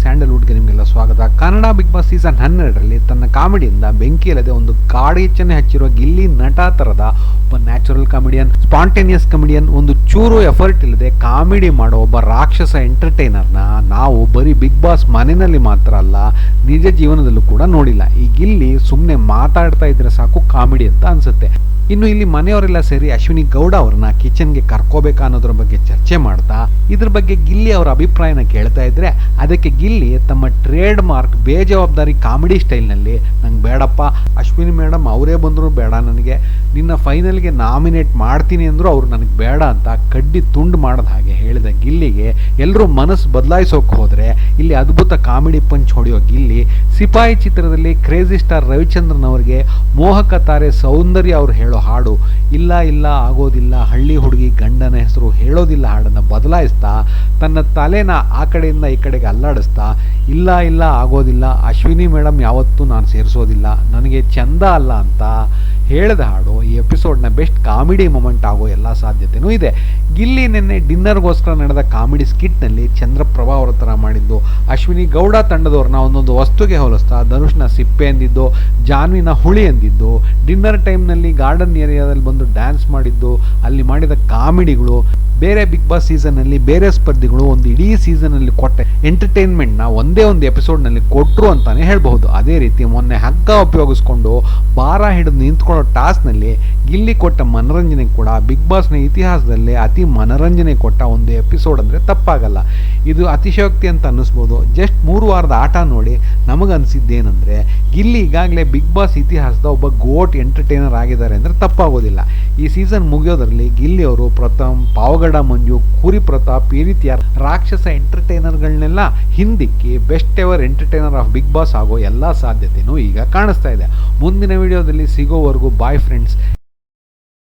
ಸ್ಯಾಂಡಲ್ವುಡ್ಗೆ ನಿಮಗೆಲ್ಲ ಸ್ವಾಗತ. Kannada big boss season ಹನ್ನೆರಡರಲ್ಲಿ ತನ್ನ ಕಾಮಿಡಿಯಿಂದ ಬೆಂಕಿ ಇಲ್ಲದೆ ಒಂದು ಕಾಡಿಚ್ಚನೆ ಹಚ್ಚಿರುವ ಗಿಲ್ಲಿ ನಟ ತರದ ಒಬ್ಬ ನ್ಯಾಚುರಲ್ ಕಾಮಿಡಿಯನ್ ಸ್ಪಾಂಟೇನಿಯಸ್ ಕಾಮಿಡಿಯನ್ ಒಂದು ಚೂರು ಎಫರ್ಟ್ ಇಲ್ಲದೆ ಕಾಮಿಡಿ ಮಾಡೋ ಒಬ್ಬ ರಾಕ್ಷಸ ಎಂಟರ್ಟೈನರ್ನ ನಾವು ಬರೀ ಬಿಗ್ ಬಾಸ್ ಮನೆಯಲ್ಲಿ ಮಾತ್ರ ಅಲ್ಲ, ನಿಜ ಜೀವನದಲ್ಲೂ ಕೂಡ ನೋಡಿಲ್ಲ. ಈ ಗಿಲ್ಲಿ ಸುಮ್ಮನೆ ಮಾತಾಡ್ತಾ ಇದ್ರೆ ಸಾಕು ಕಾಮಿಡಿ ಅಂತ ಅನ್ಸುತ್ತೆ. ಇನ್ನು ಇಲ್ಲಿ ಮನೆಯವರೆಲ್ಲ ಸೇರಿ ಅಶ್ವಿನಿ ಗೌಡ ಅವ್ರನ್ನ ಕಿಚನ್ಗೆ ಕರ್ಕೋಬೇಕಾ ಅನ್ನೋದ್ರ ಬಗ್ಗೆ ಚರ್ಚೆ ಮಾಡ್ತಾ, ಇದ್ರ ಬಗ್ಗೆ ಗಿಲ್ಲಿ ಅವರ ಅಭಿಪ್ರಾಯನ ಕೇಳ್ತಾ ಇದ್ರೆ ಅದಕ್ಕೆ ಗಿಲ್ಲಿ ತಮ್ಮ ಟ್ರೇಡ್ ಮಾರ್ಕ್ ಬೇಜವಾಬ್ದಾರಿ ಕಾಮಿಡಿ ಸ್ಟೈಲ್ನಲ್ಲಿ ನಂಗೆ ಬೇಡಪ್ಪ, ಅಶ್ವಿನಿ ಮೇಡಮ್ ಅವರೇ ಬಂದರೂ ಬೇಡ ನನಗೆ, ನಿನ್ನ ಫೈನಲ್ಗೆ ನಾಮಿನೇಟ್ ಮಾಡ್ತೀನಿ ಅಂದರೂ ಅವ್ರು ನನಗೆ ಬೇಡ ಅಂತ ಕಡ್ಡಿ ತುಂಡು ಮಾಡಿದ ಹಾಗೆ ಹೇಳಿದ ಗಿಲ್ಲಿಗೆ ಎಲ್ಲರೂ ಮನಸ್ಸು ಬದಲಾಯಿಸೋಕೆ ಹೋದರೆ ಇಲ್ಲಿ ಅದ್ಭುತ ಕಾಮಿಡಿ ಪಂಚ್ ಹೊಡೆಯೋ ಗಿಲ್ಲಿ, ಸಿಪಾಯಿ ಚಿತ್ರದಲ್ಲಿ ಕ್ರೇಜಿ ಸ್ಟಾರ್ ರವಿಚಂದ್ರನ್ ಅವರಿಗೆ ಮೋಹಕ ತಾರೆ ಸೌಂದರ್ಯ ಅವ್ರು ಹೇಳೋ ಹಾಡು, ಇಲ್ಲ ಇಲ್ಲ ಆಗೋದಿಲ್ಲ, ಹಳ್ಳಿ ಹುಡುಗಿ ಗಂಡನ ಹೆಸರು ಹೇಳೋದಿಲ್ಲ ಹಾಡನ್ನು ಬದಲಾಯಿಸ್ತಾ, ತನ್ನ ತಲೆನ ಆ ಕಡೆಯಿಂದ ಈ ಕಡೆಗೆ ಅಲ್ಲಾಡಿಸ್ತಾ, ಇಲ್ಲ ಇಲ್ಲ ಆಗೋದಿಲ್ಲ, ಅಶ್ವಿನಿ ಮೇಡಮ್ ಯಾವತ್ತೂ ನಾನು ಸೇರಿಸೋದಿಲ್ಲ, ನನಗೆ ಚಂದ ಅಲ್ಲ ಅಂತ ಹೇಳಿದ ಹಾಡು, ಈ ಎಪಿಸೋಡ್ನ ಬೆಸ್ಟ್ ಕಾಮಿಡಿ ಮೊಮೆಂಟ್ ಆಗೋ ಎಲ್ಲ ಸಾಧ್ಯತೆನೂ ಇದೆ. ಗಿಲ್ಲಿ ನಿನ್ನೆ ಡಿನ್ನರ್ಗೋಸ್ಕರ ನಡೆದ ಕಾಮಿಡಿ ಸ್ಕಿಟ್ನಲ್ಲಿ ಚಂದ್ರಪ್ರಭಾ ಅವರ ಥರ ಮಾಡಿದ್ದು. ಅಶ್ವಿನಿ ಗೌಡ ತಂಡದವ್ರನ್ನ ಒಂದೊಂದು ವಸ್ತುಗೆ ಹೋಲಿಸ್ತಾ ಧನುಷ್ನ ಸಿಪ್ಪೆ ಎಂದಿದ್ದು ಜಾನ್ವಿನ ಹುಳಿ ಎಂದಿದ್ದು ಡಿನ್ನರ್ ಟೈಮ್ನಲ್ಲಿ ಗಾರ್ಡನ್ ಏರಿಯಾದಲ್ಲಿ ಬಂದು ಡ್ಯಾನ್ಸ್ ಮಾಡಿದ್ದು, ಅಲ್ಲಿ ಮಾಡಿದ ಕಾಮಿಡಿಗಳು, ಬೇರೆ ಬಿಗ್ ಬಾಸ್ ಸೀಸನ್ನಲ್ಲಿ ಬೇರೆ ಸ್ಪರ್ಧಿಗಳು ಒಂದು ಇಡೀ ಸೀಸನಲ್ಲಿ ಕೊಟ್ಟ ಎಂಟರ್ಟೈನ್ಮೆಂಟ್ನ ಒಂದೇ ಒಂದು ಎಪಿಸೋಡ್ನಲ್ಲಿ ಕೊಟ್ಟರು ಅಂತಲೇ ಹೇಳ್ಬಹುದು. ಅದೇ ರೀತಿ ಮೊನ್ನೆ ಹಗ್ಗ ಉಪಯೋಗಿಸ್ಕೊಂಡು, ಭಾರ ಹಿಡಿದು ನಿಂತ್ಕೊಳ್ಳೋ ಟಾಸ್ಕ್ನಲ್ಲಿ ಗಿಲ್ಲಿ ಕೊಟ್ಟ ಮನರಂಜನೆ ಕೂಡ ಬಿಗ್ ಬಾಸ್ನ ಇತಿಹಾಸದಲ್ಲೇ ಅತಿ ಮನರಂಜನೆ ಕೊಟ್ಟ ಒಂದು ಎಪಿಸೋಡ್ ಅಂದರೆ ತಪ್ಪಾಗಲ್ಲ. ಇದು ಅತಿಶಯೋಕ್ತಿ ಅಂತ ಅನ್ನಿಸ್ಬೋದು. ಜಸ್ಟ್ ಮೂರು ವಾರದ ಆಟ ನೋಡಿ ನಮಗನ್ಸಿದ್ದೇನೆಂದರೆ ಗಿಲ್ಲಿ ಈಗಾಗಲೇ ಬಿಗ್ ಬಾಸ್ ಇತಿಹಾಸದ ಒಬ್ಬ ಗೋಟ್ ಎಂಟರ್ಟೈನರ್ ಆಗಿದ್ದಾರೆ ಅಂದರೆ ತಪ್ಪಾಗೋದಿಲ್ಲ. ಈ ಸೀಸನ್ ಮುಗಿಯೋದರಲ್ಲಿ ಗಿಲ್ಲಿ ಅವರು ಪ್ರಥಮ್, ಪಾವಗಡ ಮಂಜು, ಕುರಿ ಪ್ರತಾಪ್ ಈ ರೀತಿಯ ರಾಕ್ಷಸ ಎಂಟರ್ಟೈನರ್ಗಳನ್ನೆಲ್ಲ ಹಿಂದಿಕ್ಕಿ best ever entertainer of Bigg Boss ಆಗೋ ಎಲ್ಲ ಸಾಧ್ಯತೆಯೂ ಈಗ ಕಾಣಿಸ್ತಾ ಇದೆ. ಮುಂದಿನ ವಿಡಿಯೋದಲ್ಲಿ ಸಿಗೋವರೆಗೂ go bye friends.